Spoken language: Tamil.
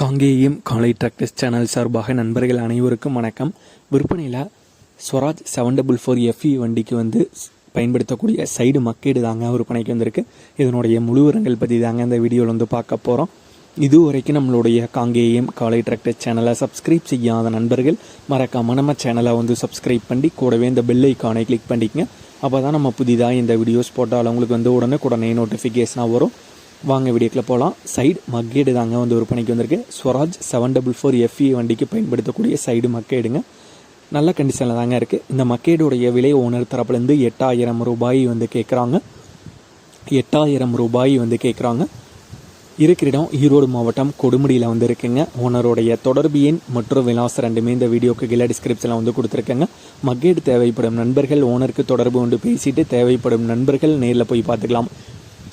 காங்கேயம் காலை டிராக்டர்ஸ் சேனல் சார்பாக நண்பர்கள் அனைவருக்கும் வணக்கம். விற்பனையில் Swaraj seven double four FE வண்டிக்கு வந்து ஸ்- பயன்படுத்தக்கூடிய சைடு மக்கீடு தாங்க விற்பனைக்கு வந்திருக்கு. இதனுடைய முழுவரங்கள் பற்றி தாங்க இந்த வீடியோவில் வந்து பார்க்க போகிறோம் இது வரைக்கும் நம்மளுடைய காங்கேயம் காலை டிராக்டர் சேனலை சப்ஸ்கிரைப் செய்யாத நண்பர்கள் மறக்காம நம்ம சேனலை வந்து சப்ஸ்கிரைப் பண்ணி கூடவே இந்த பெல் ஐக்கானை கிளிக் பண்ணிக்கங்க. அப்போ தான் நம்ம புதிதாக இந்த வீடியோஸ் போட்டால் அவங்களுக்கு வந்து உடனே நோட்டிஃபிகேஷனாக வரும். வாங்க வீடியோக்குள்ள போகலாம் சைடு மக்கேடு தாங்க வந்து விற்பனைக்கு வந்திருக்கு. Swaraj seven double four FE வண்டிக்கு பயன்படுத்தக்கூடிய சைடு மக்கேடுங்க. நல்ல கண்டிஷனில் தாங்க இருக்குது இந்த மக்கேடுடைய விலை ஓனர் தரப்புலேருந்து எட்டாயிரம் ரூபாய் வந்து கேட்குறாங்க எட்டாயிரம் ரூபாய் வந்து கேட்குறாங்க இருக்கிற இடம் ஈரோடு மாவட்டம் கொடுமுடியில் வந்து இருக்குங்க. ஓனருடைய தொடர்பு எண் மற்றும் விலாசம் ரெண்டுமே இந்த வீடியோக்கு கீழே டிஸ்கிரிப்ஷனில் வந்து கொடுத்துருக்கேங்க. மக்கேடு தேவைப்படும் நண்பர்கள் ஓனருக்கு தொடர்பு கொண்டு பேசிட்டு தேவைப்படும் நண்பர்கள் நேரில் போய் பார்த்துக்கலாம்.